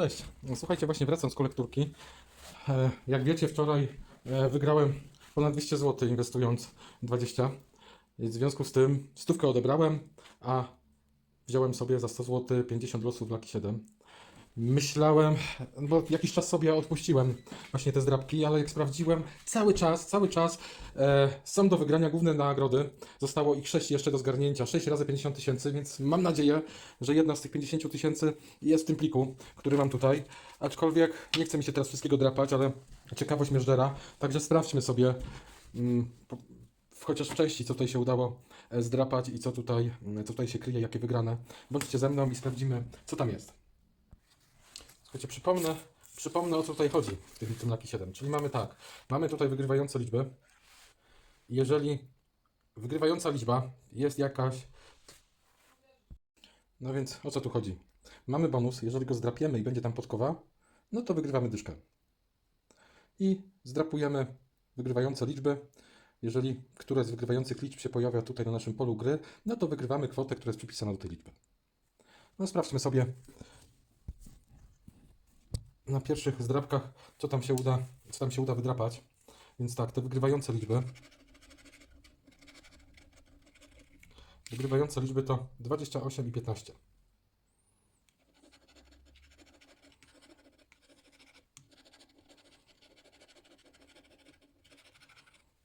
Cześć. No, Słuchajcie, właśnie wracam z kolekturki. E, Jak wiecie, wczoraj e, wygrałem ponad 200 zł inwestując 20. I w związku z tym stówkę odebrałem, a wziąłem sobie za 100 zł 50 losów Lucky 7. Myślałem, bo jakiś czas sobie odpuściłem właśnie te zdrabki, ale jak sprawdziłem, cały czas, cały czas e, są do wygrania główne nagrody. Zostało ich 6 jeszcze do zgarnięcia, 6 razy 50 tysięcy, więc mam nadzieję, że jedna z tych 50 tysięcy jest w tym pliku, który mam tutaj. Aczkolwiek nie chcę mi się teraz wszystkiego drapać, ale ciekawość mnie żdera, także sprawdźmy sobie mm, po, chociaż w części, co tutaj się udało e, zdrapać i co tutaj, co tutaj się kryje, jakie wygrane. Bądźcie ze mną i sprawdzimy, co tam jest. Słuchajcie, przypomnę, przypomnę o co tutaj chodzi w tym, tym Lucky 7. Czyli mamy tak, mamy tutaj wygrywające liczby. Jeżeli wygrywająca liczba jest jakaś... No więc o co tu chodzi? Mamy bonus, jeżeli go zdrapiemy i będzie tam podkowa, no to wygrywamy dyszkę. I zdrapujemy wygrywające liczby. Jeżeli któraś z wygrywających liczb się pojawia tutaj na naszym polu gry, no to wygrywamy kwotę, która jest przypisana do tej liczby. No sprawdźmy sobie na pierwszych zdrapkach, co tam się uda, co tam się uda wydrapać. Więc tak, te wygrywające liczby. Wygrywające liczby to 28 i 15.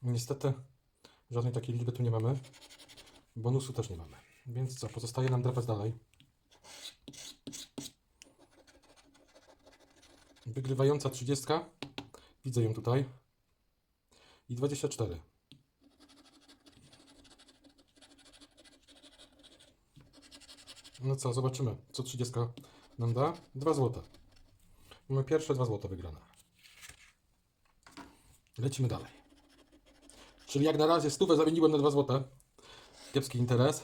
Niestety żadnej takiej liczby tu nie mamy. Bonusu też nie mamy. Więc co, pozostaje nam drapać dalej. Wygrywająca 30. Widzę ją tutaj. I 24. No co, zobaczymy, co 30 nam da. 2 złote. Mamy pierwsze 2 złote wygrane. Lecimy dalej. Czyli jak na razie stówę zamieniłem na 2 złote. Kiepski interes.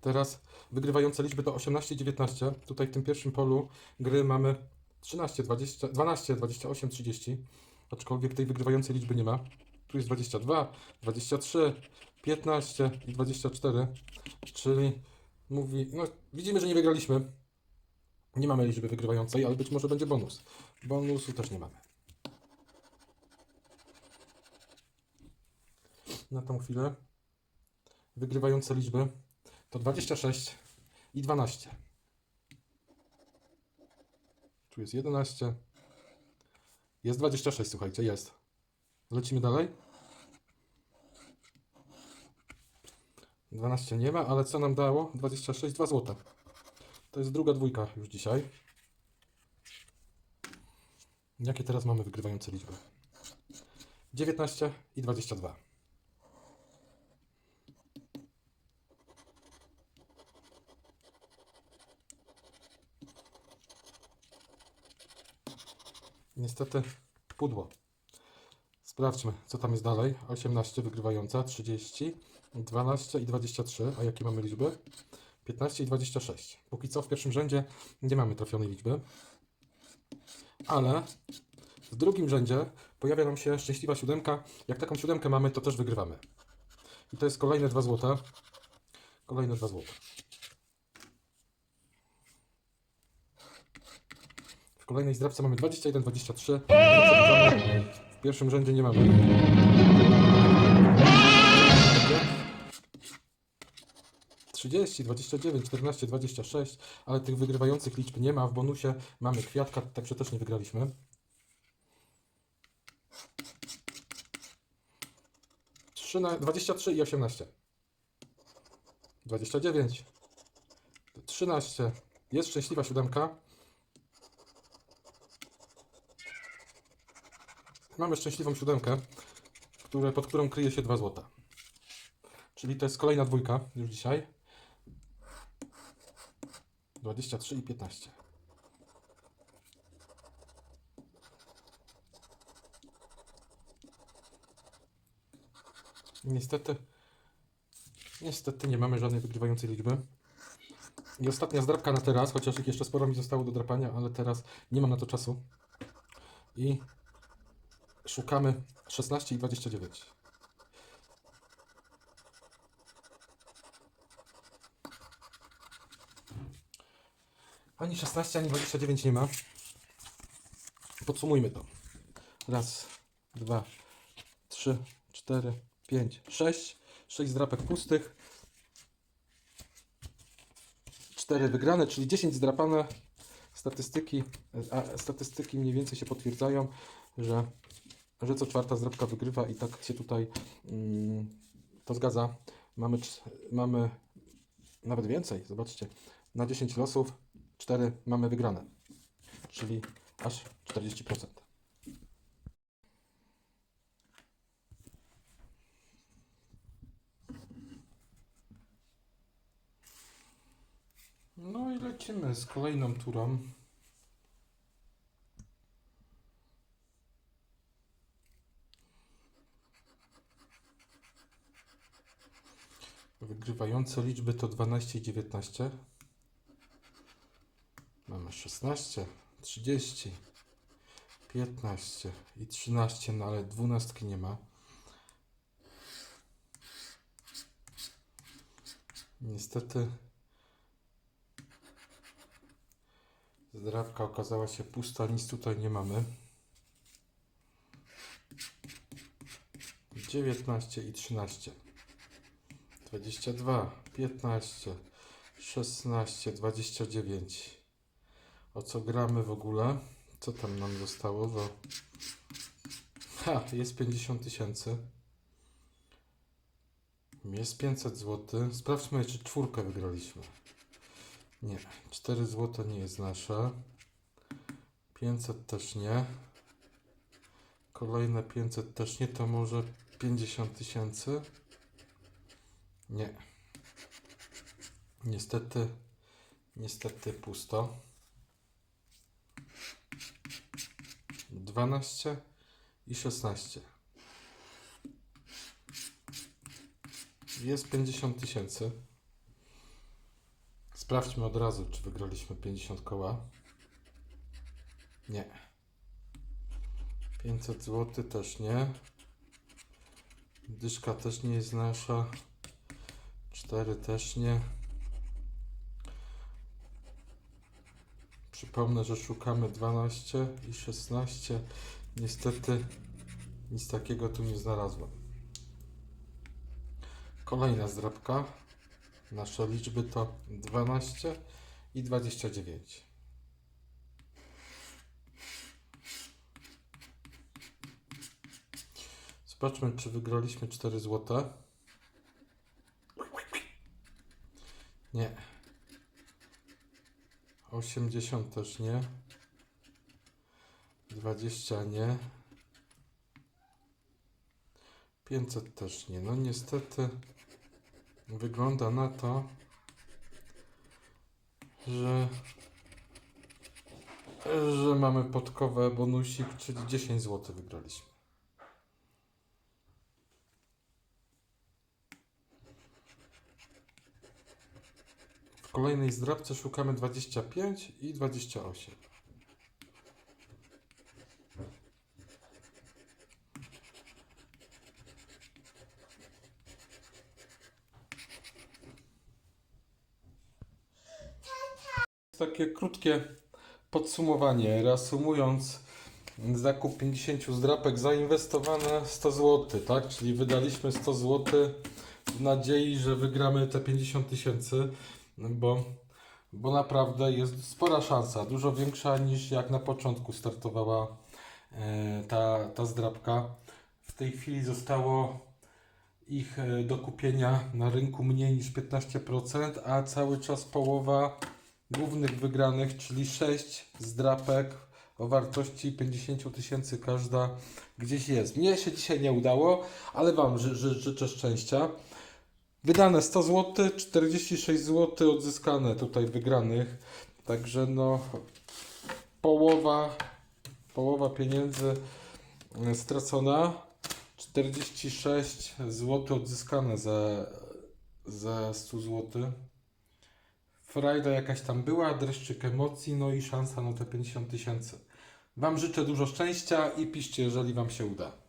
Teraz wygrywające liczby to 18 i 19. Tutaj w tym pierwszym polu gry mamy 13, 20, 12, 28, 30. Aczkolwiek tej wygrywającej liczby nie ma. Tu jest 22, 23, 15 i 24. Czyli mówi, no widzimy, że nie wygraliśmy. Nie mamy liczby wygrywającej, ale być może będzie bonus. Bonusu też nie mamy. Na tą chwilę wygrywające liczby to 26 i 12. Tu jest 11. Jest 26, słuchajcie, jest. Lecimy dalej. 12 nie ma, ale co nam dało? 26, 2 zł. To jest druga dwójka już dzisiaj. Jakie teraz mamy wygrywające liczby? 19 i 22. Niestety pudło. Sprawdźmy, co tam jest dalej. 18 wygrywająca, 30, 12 i 23. A jakie mamy liczby? 15 i 26. Póki co w pierwszym rzędzie nie mamy trafionej liczby. Ale w drugim rzędzie pojawia nam się szczęśliwa siódemka. Jak taką siódemkę mamy, to też wygrywamy. I to jest kolejne 2 złote. Kolejne 2 złote. Kolejnej zdrabce mamy 21, 23. W pierwszym rzędzie nie mamy. Trzydzieści, 29, 14, 26, ale tych wygrywających liczb nie ma. W bonusie mamy kwiatka, także też nie wygraliśmy. Trzyna- 23 i 18. 29. 13. Jest szczęśliwa siódemka. Mamy szczęśliwą siódemkę, które, pod którą kryje się 2 złota. Czyli to jest kolejna dwójka już dzisiaj. 23 i 15. Niestety, niestety nie mamy żadnej wygrywającej liczby. I ostatnia zdrabka na teraz, chociaż ich jeszcze sporo mi zostało do drapania, ale teraz nie mam na to czasu. I Szukamy 16 i 29. Ani 16, ani 29 nie ma. Podsumujmy to. Raz, dwa, trzy, cztery, pięć, sześć. Sześć zdrapek pustych. Cztery wygrane, czyli 10 zdrapane. Statystyki, a statystyki mniej więcej się potwierdzają, że, że co czwarta zdrapka wygrywa i tak się tutaj mm, to zgadza. Mamy, mamy nawet więcej, zobaczcie. Na 10 losów 4 mamy wygrane, czyli aż 40%. No i lecimy z kolejną turą. Wygrywające liczby to 12 i 19. Mamy 16, 30, 15 i 13, no ale dwunastki nie ma. Niestety zdrabka okazała się pusta, nic tutaj nie mamy. 19 i 13. 22, 15, 16, 29. O co gramy w ogóle? Co tam nam zostało? Że... Ha, jest 50 tysięcy. Jest 500 zł. Sprawdźmy, czy czwórkę wygraliśmy. Nie, 4 zł nie jest nasze. 500 też nie. Kolejne 500 też nie, to może 50 tysięcy. Nie. Niestety, niestety pusto. 12 i 16. Jest 50 tysięcy. Sprawdźmy od razu, czy wygraliśmy 50 koła. Nie. 500 zł też nie. Dyszka też nie jest nasza. 4 też nie. Przypomnę, że szukamy 12 i 16. Niestety nic takiego tu nie znalazłem. Kolejna zdrabka. Nasze liczby to 12 i 29. Zobaczmy, czy wygraliśmy 4 złote. Nie. 80 też nie. 20 nie. 500 też nie. No niestety wygląda na to, że że mamy podkowę bonusik, czyli 10 zł wygraliśmy. Kolejnej zdrabce szukamy 25 i 28. Takie krótkie podsumowanie. Reasumując, zakup 50 zdrapek, zainwestowane 100 zł, tak? Czyli wydaliśmy 100 zł w nadziei, że wygramy te 50 tysięcy, bo, bo naprawdę jest spora szansa, dużo większa niż jak na początku startowała e, ta, ta zdrapka. W tej chwili zostało ich e, do kupienia na rynku mniej niż 15%, a cały czas połowa głównych wygranych, czyli 6 zdrapek o wartości 50 tysięcy każda gdzieś jest. Mnie się dzisiaj nie udało, ale Wam ży, ży, życzę szczęścia. Wydane 100 zł, 46 zł odzyskane tutaj wygranych. Także no połowa, połowa pieniędzy e, stracona. 46 zł odzyskane ze, ze 100 zł. Frajda jakaś tam była, dreszczyk emocji, no i szansa na te 50 tysięcy. Wam życzę dużo szczęścia i piszcie, jeżeli Wam się uda.